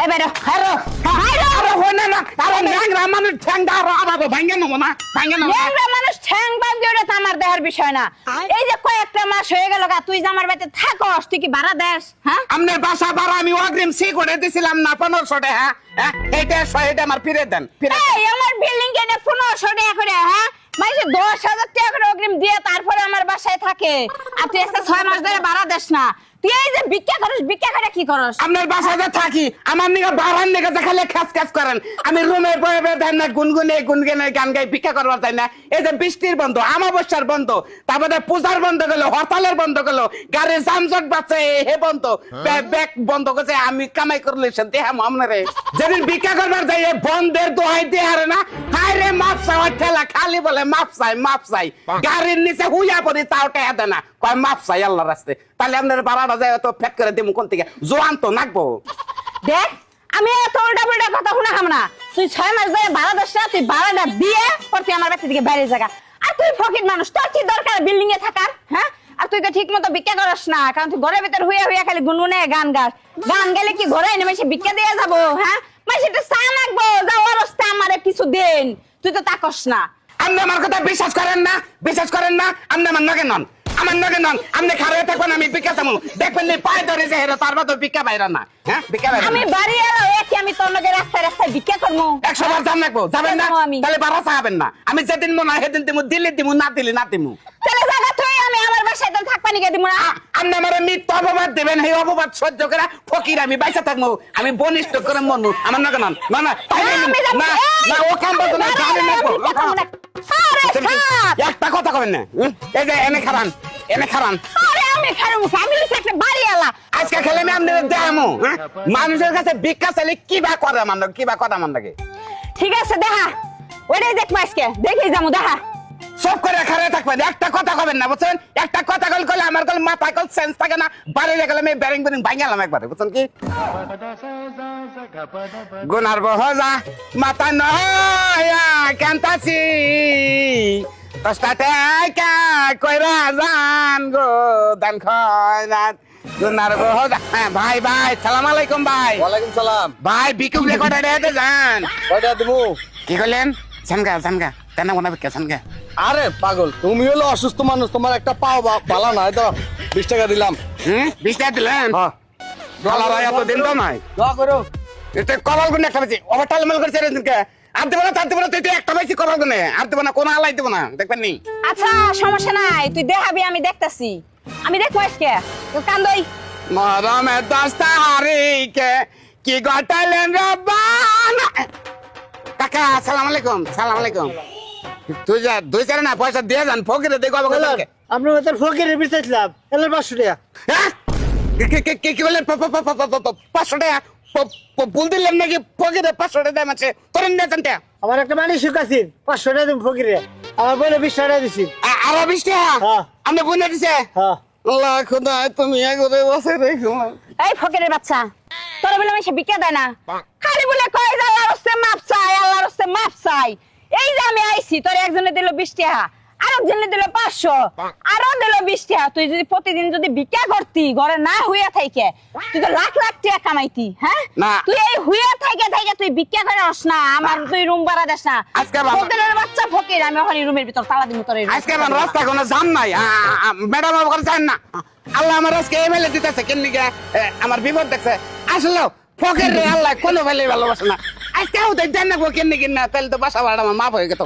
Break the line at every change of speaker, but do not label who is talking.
এই বাইরো
আরে আরে হই না না আরে ন্যাংরা মানুষ ঠ্যাংটা আরও আবার ভাঙ্গে নেব না ভাঙ্গে নেব না।
মানুষ ঠ্যাং ভাঙবে ওটা তো আমার দেহের বিষয় না। এই যে কয়েকটা মাস হয়ে গেল গা তুই যে আমার থাকস তুই কি ভাড়া দেস হ্যাঁ?
আপনার বাসা ভাড়া আমি অগ্রিম সি করে দিছিলাম না পনেরোশো টাকা হ্যাঁ? এইটা এটা আমার ফিরে দেন ফিরে
এই আমার বিল্ডিং কেনে পনেরোশো টাকা করে হ্যাঁ? দশ হাজার টাকা করে অগ্রিম দিয়ে তারপরে আমার বাসায় থাকে। আর তুই আজকে ছয় মাস ধরে ভাড়া দেস না। তুই এই যে ভিক্ষা করিস ভিক্ষা করে কি করস?
আপনার বাসাতে থাকি আমার নিকে বাড়ার নিকে দেখালে খ্যাস খ্যাস করেন। আমি রুমে বয়ে বয়ে দেন না গুনগুনে গুনগুনে গান গাই ভিক্ষা করবার তাই না। এই যে বৃষ্টির বন্ধ আমাবস্যার বন্ধ তারপরে পূজার বন্ধ গেল হরতালের বন্ধ গেল গাড়ির যানজট বাচ্চা হে বন্ধ। ব্যাগ ব্যাগ বন্ধ করছে আমি কামাই করলে সে দেহা আপনারে যেদিন ভিক্ষা করবার যাই বন্ধের দোহাই দিয়ে হারে না হাই রে মাপ চাওয়া ঠেলা খালি বলে মাপ চাই মাপ চাই। গাড়ির নিচে হুইয়া পড়ি তাও টেয়া দেয় না। কয় মাপ চাই আল্লাহ রাস্তে তাহলে আপনার বাড়াটা যায় তো ফেক করে দিমু কোন থেকে? জোয়ান তো নাকবো।
দেখ আমি এত উল্টা পুল্টা কথা শুনে খাম না। তুই ছয় মাস ধরে ভাড়া না তুই ভাড়াটা দিয়ে পর তুই আমার বাড়ি থেকে বাইরে জায়গা আর তুই ফকির মানুষ তোর কি দরকার বিল্ডিং এ থাকার হ্যাঁ? আর তুই তো ঠিক মতো ভিক্ষা করস না কারণ তুই ঘরের ভিতর হুইয়া হুইয়া খালি গুনগুনে গান গাস। গান গেলে কি ঘরে এনে মাসে ভিক্ষা দিয়ে যাব হ্যাঁ? মাসে একটু চা লাগবো যাওয়ার অবস্থা আমারে কিছু দেন তুই তো তাকস না।
আপনি আমার কথা বিশ্বাস করেন না বিশ্বাস করেন না আপনি আমার নগে নন। আমার নগে নন আপনি খারে থাকবেন আমি বিকা থামু দেখবেন নি পায়ে ধরে যে হেরো তার মতো বিকা বাইরা না। হ্যাঁ? বিকা বাইরা
আমি বাড়ি এলো কি আমি তোর লগে রাস্তায় রাস্তায় ভিক্ষা করমু?
একশো বার জান রাখব যাবেন না? তাহলে না। আমি যেদিন মনে হয় সেদিন দিমু দিল্লি দিমু না দিলি না দিমু
তাহলে জায়গা তুই আমি আমার বাসায় তো থাকবা নিকে দিব না।
আ- আপনি আমার মিথ্যা অপবাদ দেবেন অপবাদ সহ্য করে ফকির আমি বাইসা থাকব। আমি বনিষ্ঠ করে মনু আমার না না
না,
না ও কাম বলতো না
না,
জানেন।
আরে সাপ!
একটা কথা কবেন না? এই যে এনে খারান এনে খারান।
আরে আমি খারাপ আমি একটা বাড়ি এলা
আজকে খেলে আমি আপনাদের দেখামো হ্যাঁ? মানুষের কাছে ভিক্ষা চাইলে কি বা করে আমার নাকি, কি বা করে আমার
ঠিক আছে দেখা। ওইটাই দেখব আজকে। দেখি যাব দেখা।
সব করে খারে থাকবেন। একটা কথা কবেন না বুঝছেন? একটা কথা কল করলে আমার কল মাথা কল সেন্স থাকে না। বাড়ি গেলে আমি ব্যারিং ব্যারিং ভাঙালাম একবারে বুঝছেন কি? গুনার বহজা মাথা নয়া কেনতাছি কষ্টাতে কা কইরা জান গো দান খয়রাত। গুনার বহজা হ্যাঁ ভাই ভাই সালাম আলাইকুম ভাই।
ওয়ালাইকুম সালাম।
ভাই বিকুব রেকর্ডে রেতে যান।
কয়টা দেবো
কি করলেন? সানগা সানগা তেনা কোনা বিকা সানগা?
আরে পাগল তুমি হলো অসুস্থ মানুষ তোমার একটা পাও বা- বালা না তো। বিশ টাকা দিলাম।
হুম? বিশ টাকা দিলেন?
হ্যাঁ।
ডলার হয় এত দিন তো নয়
দোয়া করো।
এটা কপাল গুনে একটা বেশি। ওভারটাল মেল করছে রে দিনকে। আর দেবো না তার দেবো না তুই তো একটা বেশি কপাল গুনে। আর দেবো না কোনো আলাই দেবো না। দেখবেন নি?
আচ্ছা সমস্যা নাই। তুই দেখাবি আমি দেখতাছি। আমি দেখব আজকে। তুই কান্দই
মরমে দস্তা হারিকে কি গটালেন রব্বানা? কাকা সালাম আলাইকুম সালাম আলাইকুম। তুই যা দুই চার না পয়সা দিয়ে যান ফকিরে দেখো আমাকে
আপনার মতো ফকিরের বিচাইছিলাম এলার পাঁচশো টাকা।
হ্যাঁ? কি- কি- প- পাঁচশো টাকা? ভুল দিলেন নাকি? ফকিরে পাঁচশো টাকা দাম আছে তোরেন দিয়েছেন টাকা
আমার একটা মানুষ আছে পাঁচশো টাকা দিন ফকিরে। আমার বোনে বিশ টাকা দিছি।
আ- আরও বিশ টাকা?
হ্যাঁ।
আপনি বুঝে দিছে?
হ্যাঁ।
আল্লাহ খুদা তুমি এগোরে বসে রেখো।
এই ফকিরের বাচ্চা তোর বলে আমি সে বিকে দেয় না। খালি বলে কয় যে আল্লাহর হস্তে মাপ চাই আল্লাহর হস্তে মাপ চাই। এই যে আমি আইছি তোর একজনে দিল বিশ টাকা আরেকজনে দিল পাঁচশো আরও দিল বিশ টাকা। তুই যদি প্রতিদিন যদি ভিক্ষা করতি ঘরে না হইয়া থাইকে তুই তো লাখ লাখ টাকা কামাইতি হ্যাঁ?
না।
তুই এই হইয়া থাইকে থাইকে তুই ভিক্ষা করে আস না আমার তুই রুম ভাড়া দেস না। ফকিরের বাচ্চা ফকির আমি ওখানে রুমের ভিতর তালা দিব তোর
আজকে আমার রাস্তা কোনো জাম নাই। ম্যাডাম আমার করে চান না। আল্লাহ আমার আজকে এমএলএ দিতেছে কেন আমার বিপদ দেখছে। আসলো। ফকের রে, আল্লাহ, কোনো ভালোই ভালোবাসে না। আজকে জান না কেন নিকে? না, তাহলে তো বাসা ভাড়া আমার মাপ হয়ে গেত